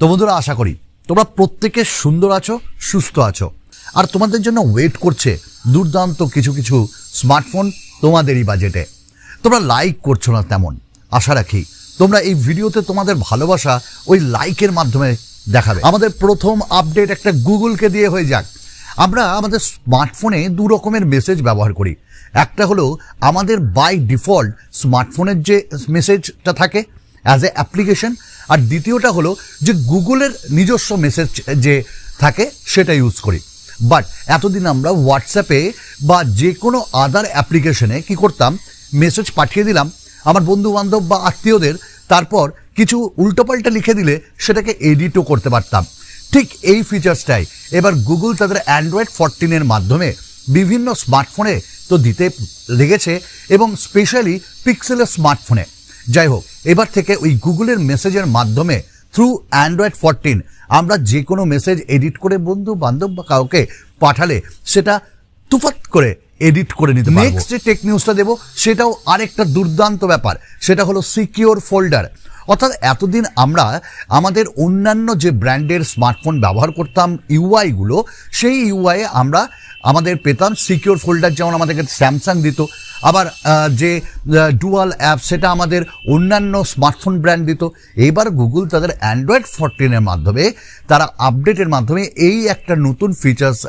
তো বন্ধুরা, আশা করি তোমরা প্রত্যেকে সুন্দর আছো, সুস্থ আছো। আর তোমাদের জন্য ওয়েট করছে দুর্দান্ত কিছু কিছু স্মার্টফোন তোমাদেরই বাজেটে তোমরা লাইক করছ না তেমন, আশা রাখি। তোমরা এই ভিডিওতে তোমাদের ভালোবাসা ওই লাইকের মাধ্যমে দেখাবে। আমাদের প্রথম আপডেট একটা গুগলকে দিয়ে হয়ে যাক। আমরা আমাদের স্মার্টফোনে দু রকমের মেসেজ ব্যবহার করি। একটা হলো আমাদের বাই ডিফল্ট স্মার্টফোনের যে মেসেজটা থাকে অ্যাজ এ অ্যাপ্লিকেশন আর দ্বিতীয়টা হলো যে গুগলের নিজস্ব মেসেজ যে থাকে, সেটা ইউজ করি। বাট এতদিন আমরা হোয়াটসঅ্যাপে বা যে কোনো আদার অ্যাপ্লিকেশনে কি করতাম মেসেজ পাঠিয়ে দিলাম, আমার বন্ধু বান্ধব বা আত্মীয়দের, তারপর কিছু উল্টোপাল্টা লিখে দিলে সেটাকে এডিটও করতে পারতাম। ঠিক এই ফিচার্সটাই এবার গুগল তাদের অ্যান্ড্রয়েড ফোরটিনের মাধ্যমে বিভিন্ন স্মার্টফোনে তো দিতে লেগেছে, এবং স্পেশালি পিক্সেলের স্মার্টফোনে যাই হোক এবার থেকে ওই গুগলের মেসেজের মাধ্যমে থ্রু অ্যান্ড্রয়েড ফোরটিন আমরা যে কোনো মেসেজ এডিট করে বন্ধু বান্ধব বা কাউকে পাঠালে সেটা তুফাত করে এডিট করে নিতে নেক্সট যে টেক নিউজটা দেবো, সেটাও আরেকটা দুর্দান্ত ব্যাপার, সেটা হলো সিকিওর ফোল্ডার অর্থাৎ এতদিন আমরা আমাদের অন্যান্য যে ব্র্যান্ডের স্মার্টফোন ব্যবহার করতাম ইউআইগুলো সেই ইউআইয়ে আমরা আমাদের পেতাম সিকিওর ফোল্ডার যেমন আমাদেরকে স্যামসাং দিত, আবার যে ডুয়াল অ্যাপ সেটা আমাদের অন্যান্য স্মার্টফোন ব্র্যান্ড দিত। এবার গুগল তাদের অ্যান্ড্রয়েড ফোরটিনের মাধ্যমে, তারা আপডেটের মাধ্যমে এই একটা নতুন ফিচার্স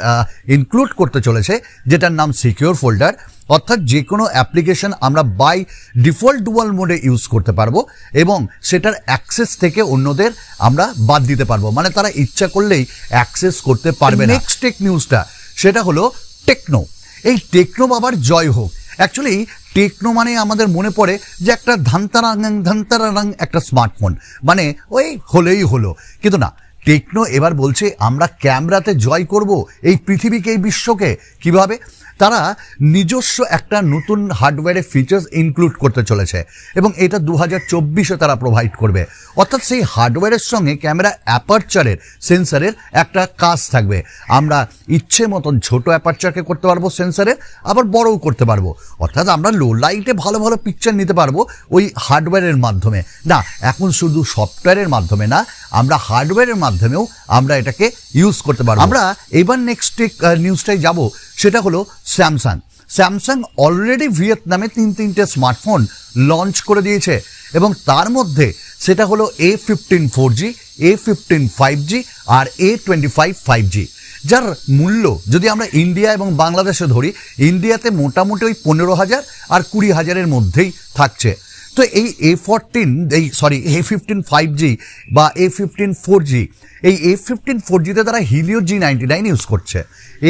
ইনক্লুড করতে চলেছে, যেটার নাম সিকিওর ফোল্ডার অর্থাৎ যে কোনো অ্যাপ্লিকেশন আমরা বাই ডিফল্ট ডুয়াল মোডে ইউজ করতে পারব এবং সেটার অ্যাক্সেস থেকে অন্যদের আমরা বাদ দিতে পারব। মানে তারা ইচ্ছা করলেই অ্যাক্সেস করতে পারবে নেক্সট টেক নিউজটা সেটা হলো টেকনো। এই টেকনো বাবার জয় হোক। অ্যাকচুয়ালি টেকনো মানে আমাদের মনে পড়ে যে একটা ধান্তারাং ধান্তারাং একটা স্মার্টফোন মানে ওই হলেই হলো। কিন্তু না টেকনো এবার বলছে, আমরা ক্যামেরাতে জয় করব এই পৃথিবীকে, এই বিশ্বকে। কীভাবে? তারা নিজস্ব একটা নতুন হার্ডওয়্যারের ফিচার্স ইনক্লুড করতে চলেছে এবং এটা দু হাজার চব্বিশে তারা প্রোভাইড করবে। অর্থাৎ সেই হার্ডওয়্যারের সঙ্গে ক্যামেরা অ্যাপারচারের সেন্সারের একটা কাজ থাকবে। আমরা ইচ্ছে মতন ছোট অ্যাপারচারকে করতে পারব সেন্সারের আবার বড়ও করতে পারব। অর্থাৎ আমরা লো লাইটে ভালো ভালো পিকচার নিতে পারব ওই হার্ডওয়্যারের মাধ্যমে। না, এখন শুধু সফটওয়্যারের মাধ্যমে না, আমরা হার্ডওয়্যারের মাধ্যমেও আমরা এটাকে ইউজ করতে পারব। আমরা এবার নেক্সট নিউজটাই যাব। সেটা হলো স্যামসাং স্যামসাং অলরেডি ভিয়েতনামে তিন তিনটে স্মার্টফোন লঞ্চ করে দিয়েছে। এবং তার মধ্যে সেটা হলো A fifteen four G A fifteen five G R A twenty five five G যার মূল্য যদি আমরা ইন্ডিয়া এবং বাংলাদেশে ধরি ইন্ডিয়াতে মোটামুটি ওই পনেরো হাজার আর কুড়ি হাজারের মধ্যেই থাকছে। তো এই এ ফোরটিন এই sorry A fifteen five G বা এ ফিফটিন ফোর জি এই এ ফিফটিন ফোর জিতে তারা Helio G ninety nine use করছে।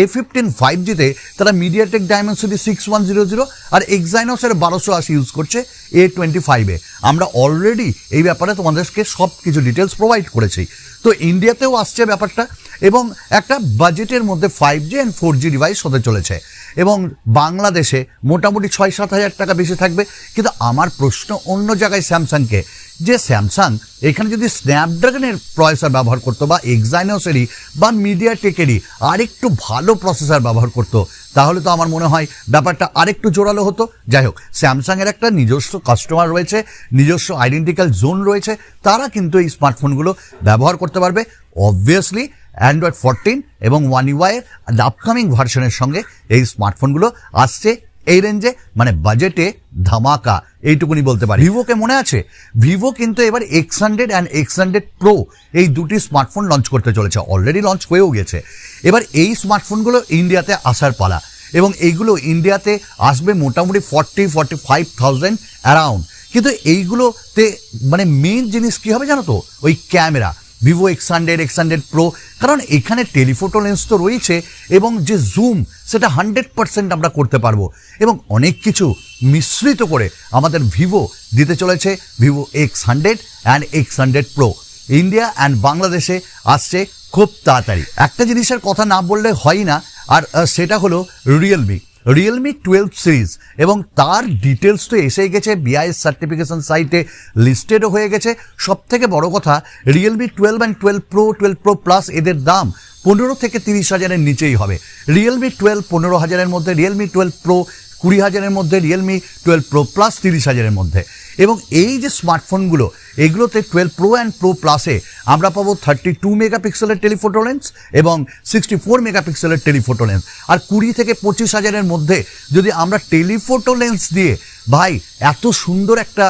এ ফিফটিন ফাইভ জিতে তারা MediaTek Dimensity six one zero zero আর এক্সাইনোসের বারোশো আশি ইউজ করছে এ টোয়েন্টি ফাইভে আমরা অলরেডি এই ব্যাপারে তোমাদেরকে সব কিছু ডিটেলস প্রোভাইড করেছি। তো ইন্ডিয়াতেও আসছে ব্যাপারটা এবং একটা বাজেটের মধ্যে five G and four G device হতে চলেছে। এবং বাংলাদেশে মোটামুটি ছয় সাত হাজার টাকা বেশি থাকবে। কিন্তু আমার প্রশ্ন অন্য জায়গায় স্যামসাংকে, যে স্যামসাং এখানে যদি স্ন্যাপড্রাগনের প্রসেসর ব্যবহার করতো বা এক্সাইনোসেরই বা মিডিয়া টেকেরই আরেকটু ভালো প্রসেসর ব্যবহার করতো, তাহলে তো আমার মনে হয় ব্যাপারটা আরেকটু জোরালো হতো। যাই হোক, স্যামসাংয়ের একটা নিজস্ব কাস্টমার রয়েছে, নিজস্ব আইডেন্টিক্যাল জোন রয়েছে, তারা কিন্তু এই স্মার্টফোনগুলো ব্যবহার করতে পারবে। অবভিয়াসলি অ্যান্ড্রয়েড ফোরটিন এবং ওয়ান ইউআইয়ের আপকামিং ভার্সনের সঙ্গে এই স্মার্টফোনগুলো আসছে, এই রেঞ্জে মানে বাজেটে ধামাকা, এইটুকুনি বলতে পারি। ভিভোকে মনে আছে? ভিভো কিন্তু এবার X hundred and X hundred Pro এই দুটি স্মার্টফোন লঞ্চ করতে চলেছে অলরেডি লঞ্চ হয়েও গেছে। এবার এই স্মার্টফোনগুলো ইন্ডিয়াতে আসার পালা এবং এইগুলো ইন্ডিয়াতে আসবে মোটামুটি forty forty five thousand around কিন্তু এইগুলোতে মানে মেন জিনিস কী হবে জানো তো? ওই camera Vivo X hundred X hundred Pro কারণ এখানে টেলিফোটো লেন্স তো রয়েছে এবং যে জুম সেটা হান্ড্রেড পার্সেন্ট আমরা করতে পারব। এবং অনেক কিছু মিশ্রিত করে আমাদের ভিভো দিতে চলেছে Vivo X hundred and X hundred Pro India and বাংলাদেশে আসছে খুব তাড়াতাড়ি। একটা জিনিসের কথা না বললে হয় না, আর সেটা হলো রিয়েলমি রিয়েলমি টুয়েলভ সিরিজ এবং তার ডিটেলস তো এসেই গেছে বিআইএস সার্টিফিকেশন সাইটে লিস্টেডও হয়ে গেছে। সব থেকে বড় কথা Realme twelve and twelve Pro twelve Pro plus এদের দাম পনেরো থেকে তিরিশ হাজারের নিচেই হবে। রিয়েলমি টুয়েলভ পনেরো হাজারের মধ্যে রিয়েলমি টুয়েলভ প্রো কুড়ি হাজারের মধ্যে রিয়েলমি টুয়েলভ প্রো প্লাস তিরিশ হাজারের মধ্যে। এবং এই যে স্মার্টফোনগুলো এগুলোতে টুয়েলভ প্রো অ্যান্ড প্রো প্লাসে আমরা পাবো থার্টি টু মেগাপিক্সেলের টেলিফোটো লেন্স এবং সিক্সটি ফোর মেগাপিক্সেলের টেলিফোটো লেন্স আর কুড়ি থেকে পঁচিশ হাজারের মধ্যে যদি আমরা টেলিফোটো লেন্স দিয়ে, ভাই, এত সুন্দর একটা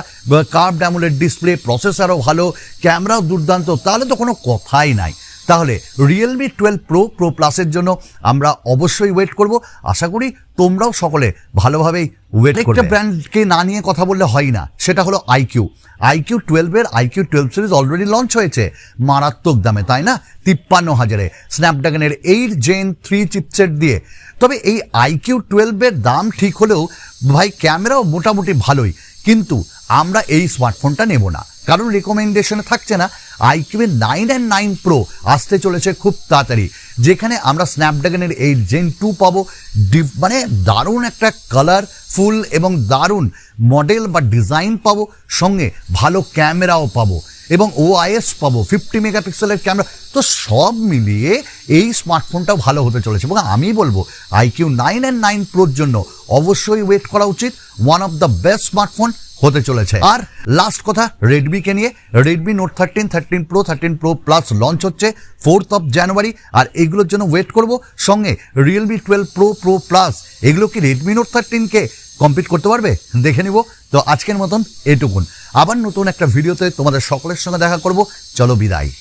কার্ভ ড্যামুলের ডিসপ্লে প্রসেসারও ভালো ক্যামেরাও দুর্দান্ত, তাহলে তো কোনো কথাই নাই। তাহলে রিয়েলমি টুয়েলভ প্রো প্রো প্লাসের জন্য আমরা অবশ্যই ওয়েট করব। আশা করি তোমরাও সকলে ভালোভাবেই ওয়েট একটা ব্র্যান্ডকে না নিয়ে কথা বললে হয় না সেটা হলো আইকিউ আইকিউ টুয়েলভের iQOO twelve series already launch হয়েছে মারাত্মক দামে তাই না? তিপ্পান্ন হাজারে। স্ন্যাপড্রাগনের এইট জেন থ্রি চিপসেট দিয়ে। তবে এই আইকিউ টুয়েলভের দাম ঠিক হলেও ভাই ক্যামেরাও মোটামুটি ভালোই কিন্তু আমরা এই স্মার্টফোনটা নেব না। কারণ রেকমেন্ডেশনে থাকছে না। IQOO nine and nine Pro আসতে চলেছে খুব তাড়াতাড়ি। যেখানে আমরা স্ন্যাপড্রাগনের এই জেন টু পাবো। মানে দারুণ একটা কালার ফুল এবং দারুণ মডেল বা ডিজাইন পাবো। সঙ্গে ভালো ক্যামেরাও পাবো। এবং ওআইএস পাবো। ফিফটি মেগাপিক্সেলের ক্যামেরা তো সব মিলিয়ে এই স্মার্টফোনটাও ভালো হতে চলেছে। এবং আমি বলব আইকিউ নাইন অ্যান্ড নাইন প্রোর জন্য অবশ্যই ওয়েট করা উচিত। One of the best smartphone হতে চলেছে। আর? লাস্ট কথা রেডমিকে নিয়ে Redmi Note thirteen thirteen Pro thirteen Pro plus launch হচ্ছে ফোর্থ অফ জানুয়ারি আর এগুলোর জন্য ওয়েট করব। সঙ্গে Realme twelve Pro Pro plus এগুলো কি রেডমি নোট থার্টিনকে কমপ্লিট করতে পারবে? দেখে নিব। তো আজকের মতন এটুকুন। আবার নতুন একটা ভিডিওতে তোমাদের সকলের সঙ্গে দেখা করব। চলো বিদায়।